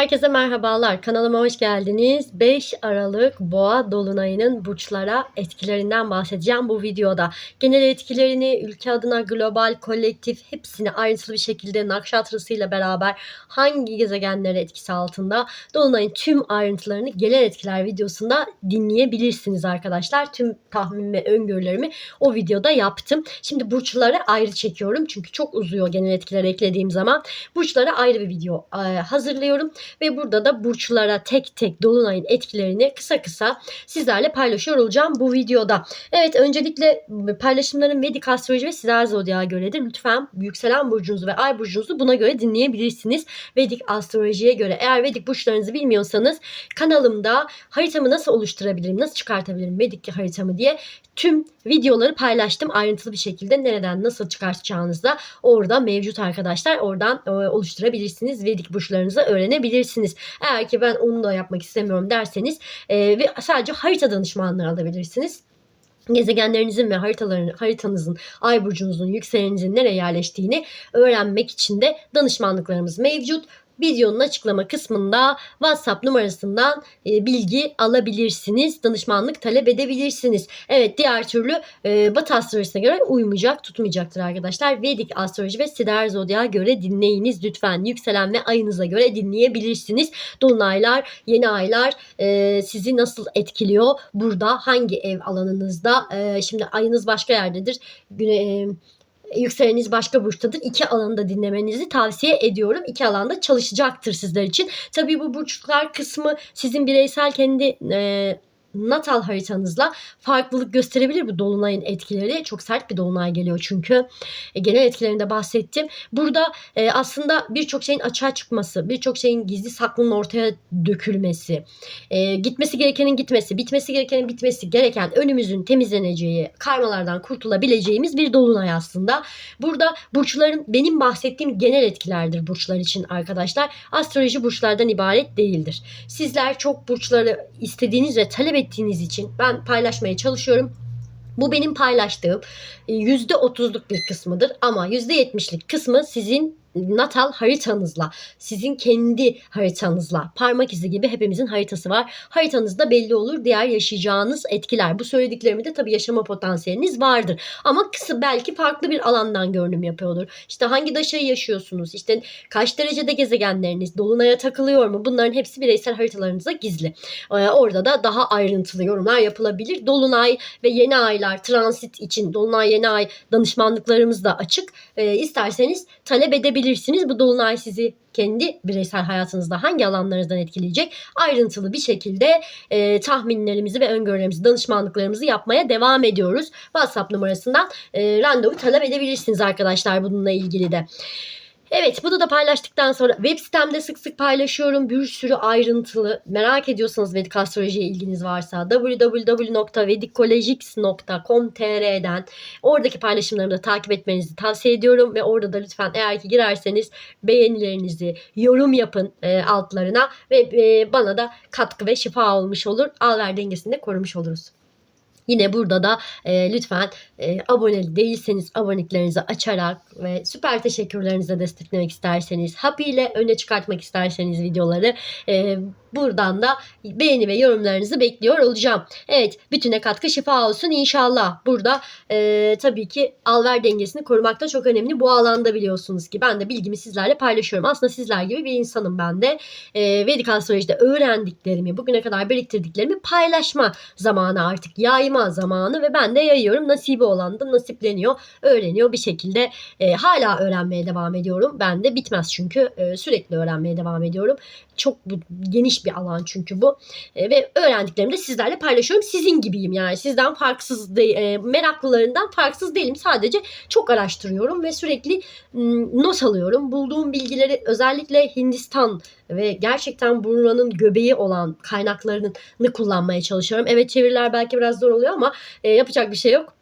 Herkese merhabalar. Kanalıma hoş geldiniz. 5 Aralık Boğa Dolunay'ının burçlara etkilerinden bahsedeceğim bu videoda. Genel etkilerini ülke adına global, kolektif hepsini ayrıntılı bir şekilde nakşatrısıyla beraber hangi gezegenlere etkisi altında Dolunay'ın tüm ayrıntılarını genel etkiler videosunda dinleyebilirsiniz arkadaşlar. Tüm tahmin ve öngörülerimi o videoda yaptım. Şimdi burçları ayrı çekiyorum çünkü çok uzuyor genel etkiler eklediğim zaman. Burçlara ayrı bir video e, hazırlıyorum ve burada da burçlara tek tek dolunayın etkilerini kısa kısa sizlerle paylaşıyor olacağım bu videoda. Evet öncelikle paylaşımlarım Vedik astroloji ve sizler zodyağa göredir. Lütfen yükselen burcunuzu ve ay burcunuzu buna göre dinleyebilirsiniz. Vedik astrolojiye göre eğer Vedik burçlarınızı bilmiyorsanız kanalımda haritamı nasıl oluşturabilirim, nasıl çıkartabilirim Vedik haritamı diye tüm videoları paylaştım ayrıntılı bir şekilde nereden nasıl çıkartacağınızı da orada mevcut arkadaşlar. Oradan e, oluşturabilirsiniz. Vedik burçlarınızı öğrenebilirsiniz. Eğer ki ben onu da yapmak istemiyorum derseniz e, ve sadece harita danışmanlığı alabilirsiniz gezegenlerinizin ve haritaların haritanızın, ay burcunuzun, yükselenizin nereye yerleştiğini öğrenmek için de danışmanlıklarımız mevcut videonun açıklama kısmında WhatsApp numarasından e, bilgi alabilirsiniz. Danışmanlık talep edebilirsiniz. Evet diğer türlü e, Batı astrolojisine göre uymayacak, tutmayacaktır arkadaşlar. Vedik astroloji ve Sider Zodya'ya göre dinleyiniz lütfen. Yükselen ve ayınıza göre dinleyebilirsiniz. Dolunaylar, yeni aylar e, sizi nasıl etkiliyor? Burada hangi ev alanınızda? E, şimdi ayınız başka yerdedir. Güne, e, yükseleniniz başka burçtadır. İki alanda dinlemenizi tavsiye ediyorum. İki alanda çalışacaktır sizler için. Tabii bu burçlar kısmı sizin bireysel kendi e, natal haritanızla farklılık gösterebilir bu dolunayın etkileri. Çok sert bir dolunay geliyor çünkü. E, genel etkilerinde bahsettim. Burada e, aslında birçok şeyin açığa çıkması, birçok şeyin gizli saklının ortaya dökülmesi, e, gitmesi gerekenin gitmesi, bitmesi gerekenin bitmesi gereken önümüzün temizleneceği, karmalardan kurtulabileceğimiz bir dolunay aslında. Burada burçların benim bahsettiğim genel etkilerdir burçlar için arkadaşlar. Astroloji burçlardan ibaret değildir. Sizler çok burçları istediğiniz ve talep ettiğiniz için ben paylaşmaya çalışıyorum. Bu benim paylaştığım %30'luk bir kısmıdır ama %70'lik kısmı sizin natal haritanızla, sizin kendi haritanızla, parmak izi gibi hepimizin haritası var. Haritanızda belli olur diğer yaşayacağınız etkiler. Bu söylediklerimi de tabii yaşama potansiyeliniz vardır. Ama kısa belki farklı bir alandan görünüm yapıyordur. İşte hangi daşayı yaşıyorsunuz? İşte kaç derecede gezegenleriniz? Dolunaya takılıyor mu? Bunların hepsi bireysel haritalarınıza gizli. Ee, orada da daha ayrıntılı yorumlar yapılabilir. Dolunay ve yeni aylar transit için Dolunay yeni ay danışmanlıklarımız da açık. Ee, isterseniz talep edebilirsiniz yapabilirsiniz. Bu dolunay sizi kendi bireysel hayatınızda hangi alanlarınızdan etkileyecek ayrıntılı bir şekilde e, tahminlerimizi ve öngörülerimizi, danışmanlıklarımızı yapmaya devam ediyoruz. WhatsApp numarasından e, randevu talep edebilirsiniz arkadaşlar bununla ilgili de. Evet bunu da paylaştıktan sonra web sitemde sık sık paylaşıyorum. Bir sürü ayrıntılı merak ediyorsanız Vedik astrolojiye ilginiz varsa www.vedikologics.com.tr'den oradaki paylaşımlarımı da takip etmenizi tavsiye ediyorum. Ve orada da lütfen eğer ki girerseniz beğenilerinizi yorum yapın e, altlarına ve e, bana da katkı ve şifa olmuş olur. Al ver dengesini de korumuş oluruz. Yine burada da e, lütfen e, abone değilseniz aboneliklerinizi açarak ve süper teşekkürlerinize desteklemek isterseniz, happy ile öne çıkartmak isterseniz videoları e, buradan da beğeni ve yorumlarınızı bekliyor olacağım. Evet bütüne katkı şifa olsun inşallah. Burada e, tabii ki alver dengesini korumak da çok önemli. Bu alanda biliyorsunuz ki ben de bilgimi sizlerle paylaşıyorum. Aslında sizler gibi bir insanım ben de. E, Vedik astrolojide öğrendiklerimi, bugüne kadar biriktirdiklerimi paylaşma zamanı artık yayma zamanı ve ben de yayıyorum. Nasibi olan da nasipleniyor, öğreniyor bir şekilde. E, hala öğrenmeye devam ediyorum. Ben de bitmez çünkü e, sürekli öğrenmeye devam ediyorum. Çok geniş bir alan çünkü bu. E, ve öğrendiklerimi de sizlerle paylaşıyorum. Sizin gibiyim yani. Sizden farksız değil, e, meraklılarından farksız değilim. Sadece çok araştırıyorum ve sürekli not alıyorum. Bulduğum bilgileri özellikle Hindistan ve gerçekten buranın göbeği olan kaynaklarını kullanmaya çalışıyorum. Evet çeviriler belki biraz zor oluyor ama e, yapacak bir şey yok.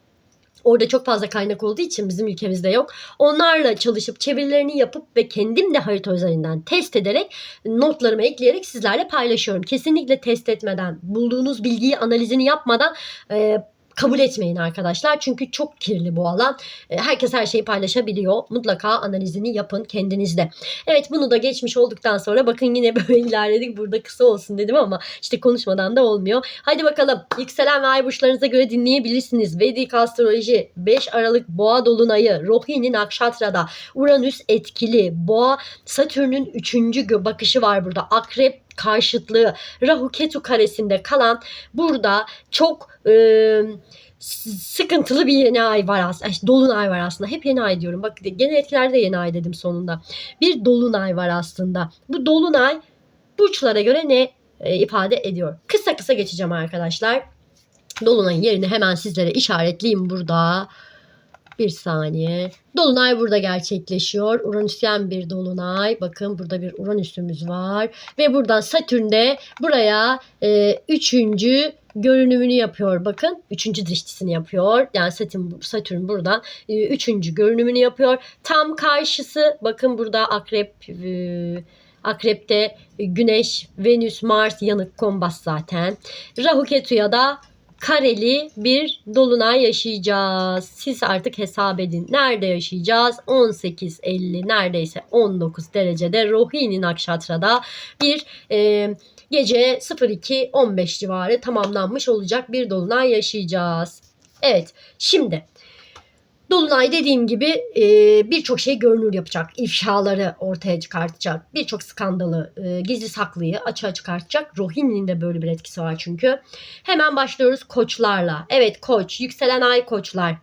Orada çok fazla kaynak olduğu için bizim ülkemizde yok. Onlarla çalışıp çevirilerini yapıp ve kendim de harita üzerinden test ederek notlarımı ekleyerek sizlerle paylaşıyorum. Kesinlikle test etmeden, bulduğunuz bilgiyi analizini yapmadan e, kabul etmeyin arkadaşlar. Çünkü çok kirli bu alan. E, herkes her şeyi paylaşabiliyor. Mutlaka analizini yapın kendinizde. Evet bunu da geçmiş olduktan sonra bakın yine böyle ilerledik. Burada kısa olsun dedim ama işte konuşmadan da olmuyor. Hadi bakalım yükselen ve ay burçlarınıza göre dinleyebilirsiniz. Vedik astroloji 5 Aralık boğa dolunayı Rohini Nakşatra'da Uranüs etkili boğa Satürn'ün 3. bakışı var burada. Akrep karşıtlığı Rahu Ketu karesinde kalan burada çok e, sıkıntılı bir yeni ay var aslında. Dolunay var aslında. Hep yeni ay diyorum. Bak gene etkilerde yeni ay dedim sonunda. Bir dolunay var aslında. Bu dolunay burçlara göre ne e, ifade ediyor? Kısa kısa geçeceğim arkadaşlar. Dolunayın yerini hemen sizlere işaretleyeyim burada. Bir saniye. Dolunay burada gerçekleşiyor. Uranüsyen bir dolunay. Bakın burada bir Uranüsümüz var. Ve buradan Satürn de buraya e, üçüncü görünümünü yapıyor. Bakın üçüncü diştisini yapıyor. Yani Satürn, Satürn buradan e, üçüncü görünümünü yapıyor. Tam karşısı bakın burada akrep e, Akrep'te Güneş, Venüs, Mars yanık kombas zaten. Rahu Ketu'ya da kareli bir dolunay yaşayacağız. Siz artık hesap edin. Nerede yaşayacağız? 18.50 neredeyse 19 derecede Rohini Nakşatra'da bir e, gece 02.15 civarı tamamlanmış olacak bir dolunay yaşayacağız. Evet şimdi Dolunay dediğim gibi e, birçok şey görünür yapacak. ifşaları ortaya çıkartacak. Birçok skandalı, e, gizli saklıyı açığa çıkartacak. Rohini'nin de böyle bir etkisi var çünkü. Hemen başlıyoruz koçlarla. Evet koç, yükselen ay koçlar.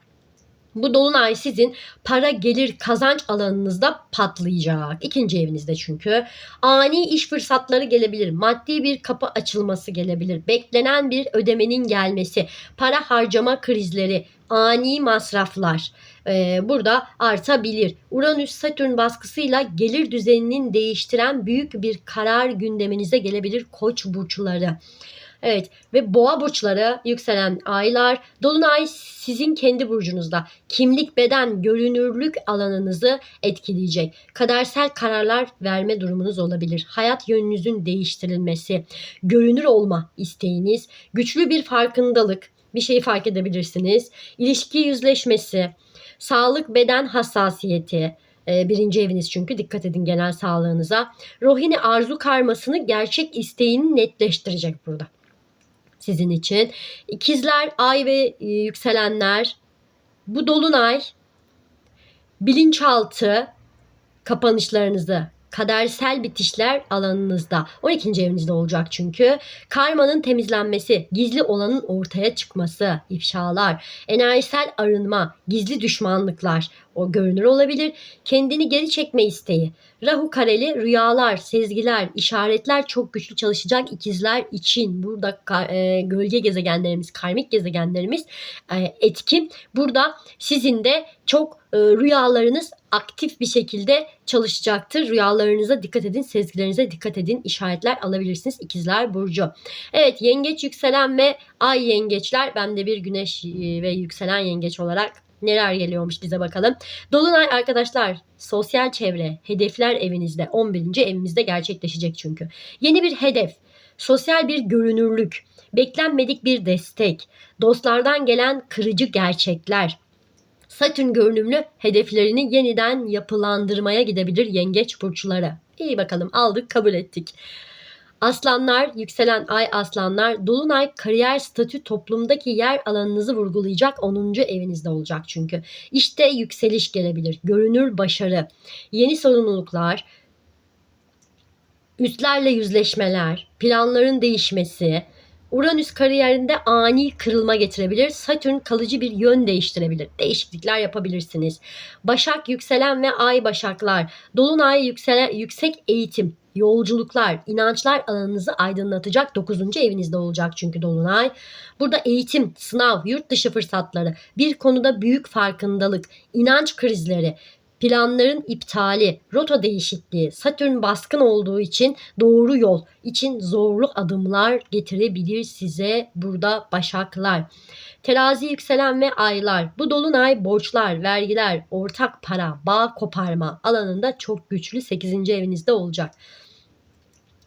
Bu dolunay sizin para gelir kazanç alanınızda patlayacak. İkinci evinizde çünkü. Ani iş fırsatları gelebilir. Maddi bir kapı açılması gelebilir. Beklenen bir ödemenin gelmesi. Para harcama krizleri. Ani masraflar e, burada artabilir. Uranüs Satürn baskısıyla gelir düzeninin değiştiren büyük bir karar gündeminize gelebilir koç burçları. Evet ve boğa burçları yükselen aylar dolunay sizin kendi burcunuzda kimlik beden görünürlük alanınızı etkileyecek. Kadersel kararlar verme durumunuz olabilir. Hayat yönünüzün değiştirilmesi, görünür olma isteğiniz, güçlü bir farkındalık, bir şeyi fark edebilirsiniz. İlişki yüzleşmesi, sağlık beden hassasiyeti, e, birinci eviniz çünkü dikkat edin genel sağlığınıza. Rohini arzu karmasını gerçek isteğini netleştirecek burada sizin için. İkizler, ay ve e, yükselenler bu dolunay bilinçaltı kapanışlarınızı kadersel bitişler alanınızda. 12. evinizde olacak çünkü. Karmanın temizlenmesi, gizli olanın ortaya çıkması, ifşalar, enerjisel arınma, gizli düşmanlıklar o görünür olabilir. Kendini geri çekme isteği. Rahu kareli rüyalar, sezgiler, işaretler çok güçlü çalışacak ikizler için. Burada e, gölge gezegenlerimiz, karmik gezegenlerimiz e, etkin. Burada sizin de çok e, rüyalarınız aktif bir şekilde çalışacaktır. Rüyalarınıza dikkat edin, sezgilerinize dikkat edin. İşaretler alabilirsiniz ikizler burcu. Evet yengeç yükselen ve ay yengeçler. Ben de bir güneş e, ve yükselen yengeç olarak neler geliyormuş bize bakalım. Dolunay arkadaşlar sosyal çevre, hedefler evinizde 11. evimizde gerçekleşecek çünkü. Yeni bir hedef, sosyal bir görünürlük, beklenmedik bir destek, dostlardan gelen kırıcı gerçekler, Satürn görünümlü hedeflerini yeniden yapılandırmaya gidebilir yengeç burçları. İyi bakalım aldık kabul ettik. Aslanlar, yükselen ay aslanlar, dolunay kariyer statü toplumdaki yer alanınızı vurgulayacak 10. evinizde olacak çünkü. İşte yükseliş gelebilir, görünür başarı, yeni sorumluluklar, üstlerle yüzleşmeler, planların değişmesi, Uranüs kariyerinde ani kırılma getirebilir. Satürn kalıcı bir yön değiştirebilir. Değişiklikler yapabilirsiniz. Başak, yükselen ve ay başaklar. Dolunay, yükselen, yüksek eğitim, yolculuklar, inançlar alanınızı aydınlatacak 9. evinizde olacak çünkü Dolunay. Burada eğitim, sınav, yurt dışı fırsatları, bir konuda büyük farkındalık, inanç krizleri, planların iptali, rota değişikliği, Satürn baskın olduğu için doğru yol için zorlu adımlar getirebilir size burada başaklar. Terazi yükselen ve aylar. Bu dolunay borçlar, vergiler, ortak para, bağ koparma alanında çok güçlü 8. evinizde olacak.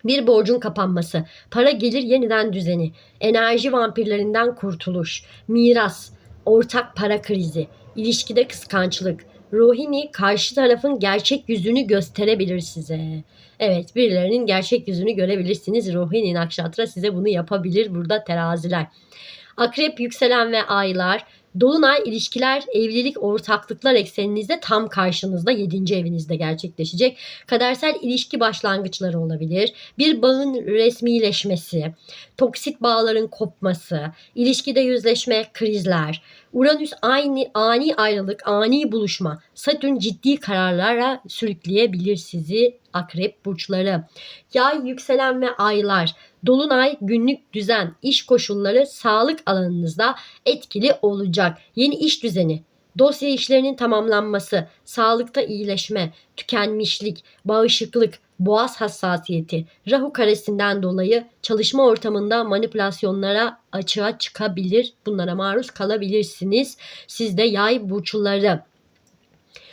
Bir borcun kapanması, para gelir yeniden düzeni, enerji vampirlerinden kurtuluş, miras, ortak para krizi, ilişkide kıskançlık, Rohini karşı tarafın gerçek yüzünü gösterebilir size. Evet birilerinin gerçek yüzünü görebilirsiniz. Rohini Nakşatra size bunu yapabilir burada teraziler. Akrep yükselen ve aylar. Dolunay ilişkiler, evlilik, ortaklıklar ekseninizde tam karşınızda 7. evinizde gerçekleşecek. Kadersel ilişki başlangıçları olabilir. Bir bağın resmileşmesi, toksit bağların kopması, ilişkide yüzleşme, krizler, Uranüs aynı ani ayrılık, ani buluşma, Satürn ciddi kararlara sürükleyebilir sizi akrep burçları. Yay, yükselen ve aylar, dolunay, günlük düzen, iş koşulları sağlık alanınızda etkili olacak. Yeni iş düzeni, dosya işlerinin tamamlanması, sağlıkta iyileşme, tükenmişlik, bağışıklık, boğaz hassasiyeti, rahu karesinden dolayı çalışma ortamında manipülasyonlara açığa çıkabilir. Bunlara maruz kalabilirsiniz. Sizde yay burçları.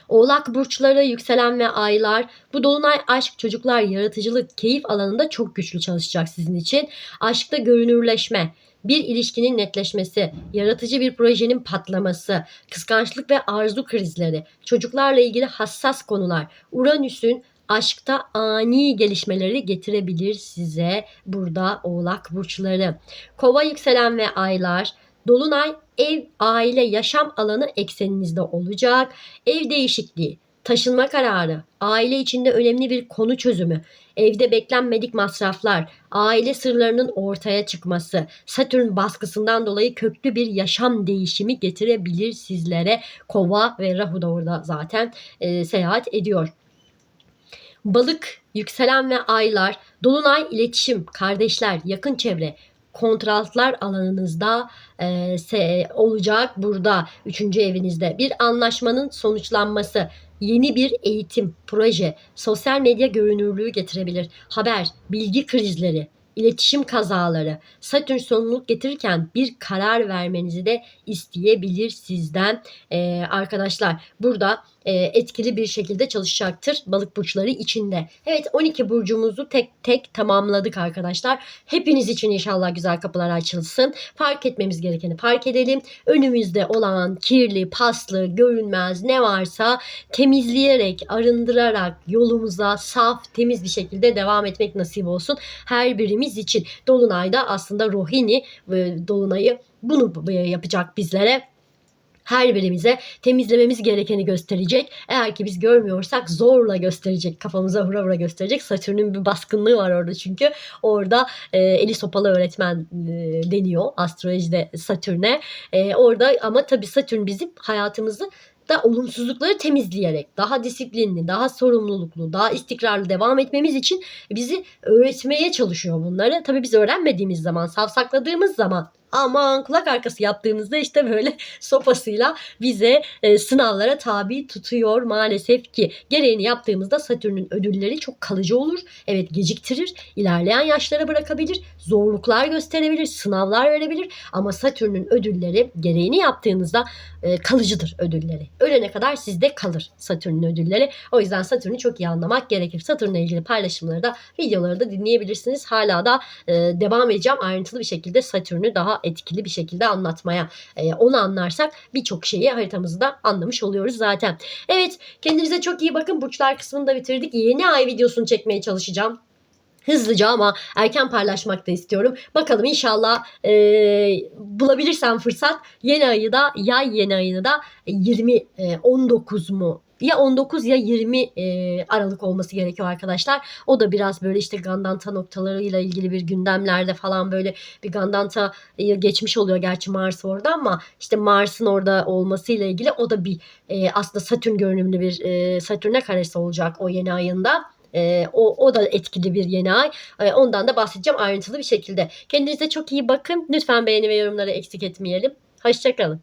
Oğlak burçları, yükselen ve aylar. Bu dolunay aşk, çocuklar, yaratıcılık, keyif alanında çok güçlü çalışacak sizin için. Aşkta görünürleşme, bir ilişkinin netleşmesi, yaratıcı bir projenin patlaması, kıskançlık ve arzu krizleri, çocuklarla ilgili hassas konular, Uranüs'ün aşkta ani gelişmeleri getirebilir size burada oğlak burçları. Kova yükselen ve aylar, dolunay ev, aile, yaşam alanı ekseninizde olacak. Ev değişikliği, taşınma kararı, aile içinde önemli bir konu çözümü, evde beklenmedik masraflar, aile sırlarının ortaya çıkması, Satürn baskısından dolayı köklü bir yaşam değişimi getirebilir sizlere. Kova ve Rahu da orada zaten e, seyahat ediyor. Balık, yükselen ve aylar, dolunay, iletişim, kardeşler, yakın çevre, kontratlar alanınızda e, se- olacak burada 3. evinizde. Bir anlaşmanın sonuçlanması, yeni bir eğitim, proje, sosyal medya görünürlüğü getirebilir. Haber, bilgi krizleri, iletişim kazaları, Satürn sorumluluk getirirken bir karar vermenizi de isteyebilir sizden Ee, arkadaşlar. Burada e, etkili bir şekilde çalışacaktır balık burçları içinde. Evet 12 burcumuzu tek tek tamamladık arkadaşlar. Hepiniz için inşallah güzel kapılar açılsın. Fark etmemiz gerekeni fark edelim. Önümüzde olan kirli, paslı, görünmez ne varsa temizleyerek, arındırarak yolumuza saf, temiz bir şekilde devam etmek nasip olsun. Her birimiz için. Dolunayda aslında Rohini ve Dolunay'ı bunu yapacak bizlere her birimize temizlememiz gerekeni gösterecek. Eğer ki biz görmüyorsak zorla gösterecek. Kafamıza vura vura gösterecek. Satürn'ün bir baskınlığı var orada çünkü. Orada e, eli sopalı öğretmen e, deniyor astrolojide Satürn'e. E, orada ama tabii Satürn bizim hayatımızı da olumsuzlukları temizleyerek daha disiplinli, daha sorumluluklu, daha istikrarlı devam etmemiz için bizi öğretmeye çalışıyor bunları. Tabii biz öğrenmediğimiz zaman, savsakladığımız zaman aman kulak arkası yaptığımızda işte böyle sopasıyla bize e, sınavlara tabi tutuyor maalesef ki. Gereğini yaptığımızda Satürn'ün ödülleri çok kalıcı olur. Evet geciktirir, ilerleyen yaşlara bırakabilir, zorluklar gösterebilir, sınavlar verebilir ama Satürn'ün ödülleri gereğini yaptığınızda e, kalıcıdır ödülleri. Ölene kadar sizde kalır Satürn'ün ödülleri. O yüzden Satürn'ü çok iyi anlamak gerekir. Satürn'le ilgili paylaşımları da videoları da dinleyebilirsiniz. Hala da e, devam edeceğim ayrıntılı bir şekilde Satürn'ü daha etkili bir şekilde anlatmaya. E, onu anlarsak birçok şeyi haritamızda anlamış oluyoruz zaten. Evet kendinize çok iyi bakın. Burçlar kısmını da bitirdik. Yeni ay videosunu çekmeye çalışacağım hızlıca ama erken paylaşmak da istiyorum. Bakalım inşallah e, bulabilirsem fırsat yeni ayı da yay yeni ayını da 20 e, 19 mu ya 19 ya 20 e, Aralık olması gerekiyor arkadaşlar. O da biraz böyle işte Gandanta noktalarıyla ilgili bir gündemlerde falan böyle bir Gandanta geçmiş oluyor gerçi Mars orada ama işte Mars'ın orada olmasıyla ilgili o da bir e, aslında Satürn görünümlü bir e, Satürn'e karesi olacak o yeni ayında. E, o, o da etkili bir yeni ay. E, ondan da bahsedeceğim ayrıntılı bir şekilde. Kendinize çok iyi bakın. Lütfen beğeni ve yorumları eksik etmeyelim. Hoşçakalın.